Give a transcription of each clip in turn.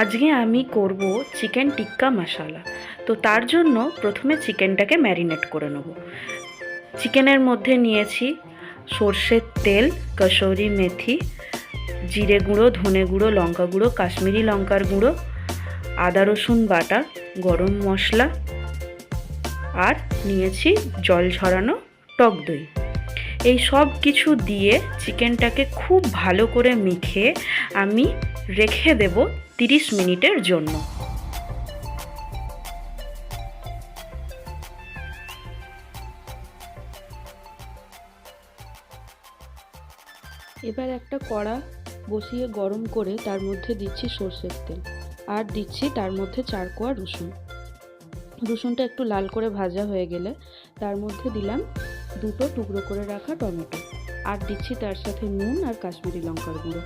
আজকে আমি করব চিকেন টিক্কা মশালা। তো তার জন্য প্রথমে চিকেনটাকে ম্যারিনেট করে নেব। চিকেনের মধ্যে নিয়েছি সর্ষের তেল, কসৌরি মেথি, জিরে গুঁড়ো, ধনে গুঁড়ো, লঙ্কা গুঁড়ো, কাশ্মীরি লঙ্কার গুঁড়ো, আদা রসুন বাটা, গরম মশলা আর নিয়েছি জল ঝরানো টক দই। এই সব কিছু দিয়ে চিকেনটাকে খুব ভালো করে মেখে আমি রেখে দেব তিরিশ মিনিটের জন্য। এবার একটা কড়া বসিয়ে গরম করে তার মধ্যে দিচ্ছি সর্ষের তেল। আর দিচ্ছি তার মধ্যে চার কোয়া রসুন। রসুনটা একটু লাল করে ভাজা হয়ে গেলে তার মধ্যে দিলাম দুটো টুকরো করে রাখা টমেটো। আর দিচ্ছি তার সাথে নুন আর কাশ্মীরি লঙ্কার গুঁড়ো।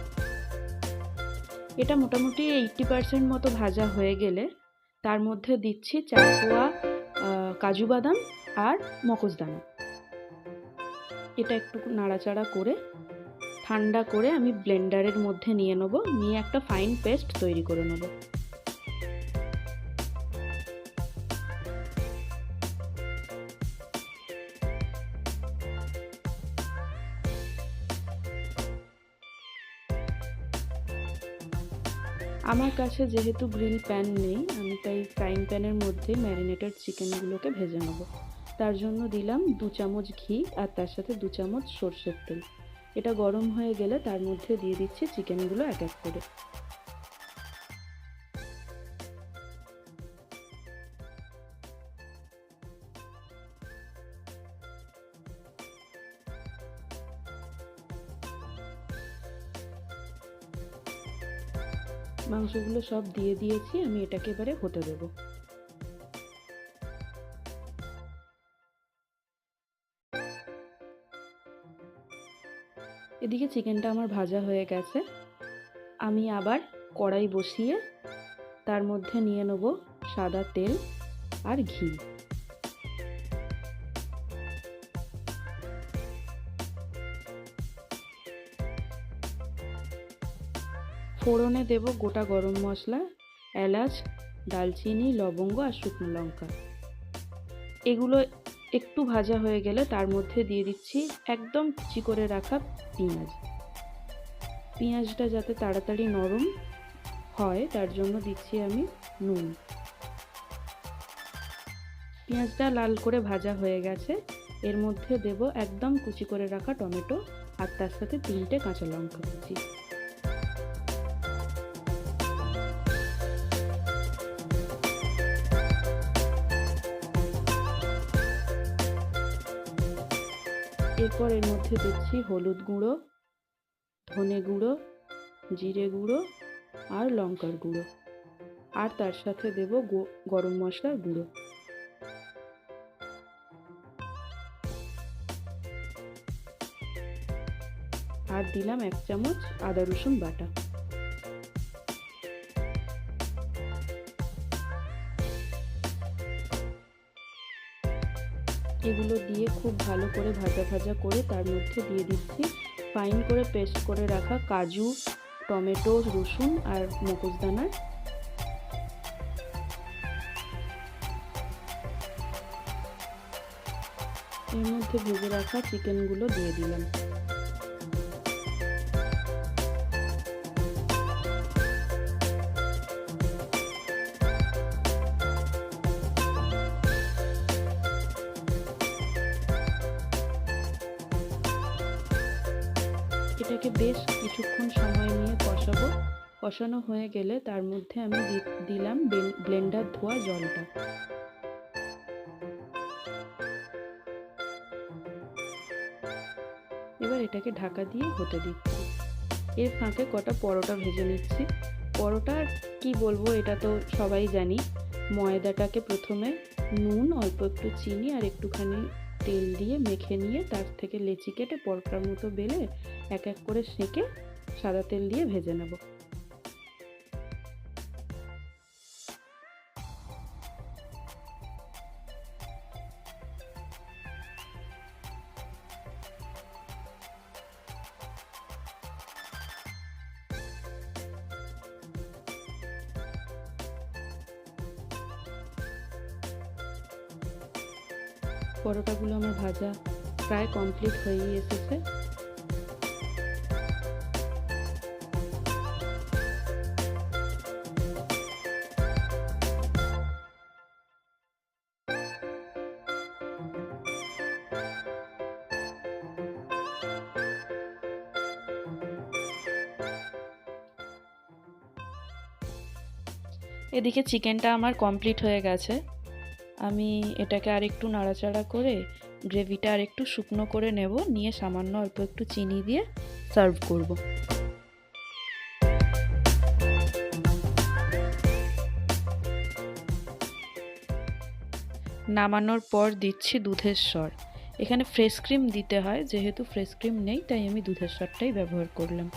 এটা মোটামুটি এইটটি পারসেন্ট মতো ভাজা হয়ে গেলে তার মধ্যে দিচ্ছি চার পোয়া কাজু বাদাম আর মকজদানা এটা একটু নাড়াচাড়া করে, ঠান্ডা করে আমি ব্লেন্ডারের মধ্যে নিয়ে নেব, নিয়ে একটা ফাইন পেস্ট তৈরি করে নেব। আমার কাছে যেহেতু গ্রিল প্যান নেই, আমি তাই ফ্রাইং প্যানের মধ্যে ম্যারিনেটেড চিকেনগুলোকে ভেজে নেব। তার জন্য দিলাম দু চামচ ঘি আর তার সাথে দু চামচ সর্ষের তেল। এটা গরম হয়ে গেলে তার মধ্যে দিয়ে দিচ্ছি চিকেনগুলো এক এক করে। মাংসগুলো সব দিয়ে দিয়েছি, আমি এটাকে এবারে হতে দেবো। এদিকে চিকেনটা আমার ভাজা হয়ে গেছে। আমি আবার কড়াই বসিয়ে তার মধ্যে নিয়ে নেব সাদা তেল আর ঘি। ফোড়নে দেব গোটা গরম মশলা, এলাচ, দালচিনি, লবঙ্গ আর শুকনো লঙ্কা। এগুলো একটু ভাজা হয়ে গেলে তার মধ্যে দিয়ে দিচ্ছি একদম কুচি করে রাখা পেঁয়াজ। পেঁয়াজটা যাতে তাড়াতাড়ি নরম হয়, তার জন্য দিচ্ছি আমি নুন। পেঁয়াজটা লাল করে ভাজা হয়ে গেছে। এর মধ্যে দেব একদম কুচি করে রাখা টমেটো আর তার সাথে তিনটে কাঁচা লঙ্কা কুচি। এরপর এর মধ্যে দিচ্ছি হলুদ গুঁড়ো, ধনে গুঁড়ো, জিরে গুঁড়ো আর লঙ্কার গুঁড়ো। আর তার সাথে দেব গরম মশলার গুঁড়ো। আর দিলাম এক চামচ আদা রসুন বাটা। এগুলো দিয়ে খুব ভালো করে ভাজা ভাজা করে তার মধ্যে দিয়ে দিচ্ছি ফাইন করে পেস্ট করে রাখা কাজু, টমেটো, রসুন আর মগজদানার এর মধ্যে ভেজে রাখা চিকেনগুলো দিয়ে দিলাম। এটাকে বেশ কিছুক্ষণ সময় নিয়ে কষাবো। কষানো হয়ে গেলে তার মধ্যে আমি দিলাম ব্লেন্ডার ধোয়া জলটা। এবার এটাকে ঢাকা দিয়ে হতে দিচ্ছি। এর ফাঁকে কটা পরোটা ভেজে নিচ্ছি। পরোটা কি বলব, এটা তো সবাই জানি। ময়দাটাকে প্রথমে নুন, অল্প একটু চিনি আর একটুখানি তেল দিয়ে মেখে নিয়ে তার থেকে লেচি কেটে পরকার মতো বেলে এক এক করে সেঁকে সাদা তেল দিয়ে ভেজে নেব। পরোটাগুলো আমার ভাজা প্রায় কমপ্লিট হয়েই এসেছে এদিকে চিকেনটা আমার কমপ্লিট হয়ে গেছে। আমি এটাকে আর একটু নাড়াচাড়া করে গ্রেভিটা আর একটু শুকনো করে নেব, নিয়ে সামান্য অল্প একটু চিনি দিয়ে সার্ভ করব। নামানোর পর দিচ্ছি দুধের স্বর। এখানে ফ্রেশ ক্রিম দিতে হয়, যেহেতু ফ্রেশ ক্রিম নেই, তাই আমি দুধের স্বরটাই ব্যবহার করলাম।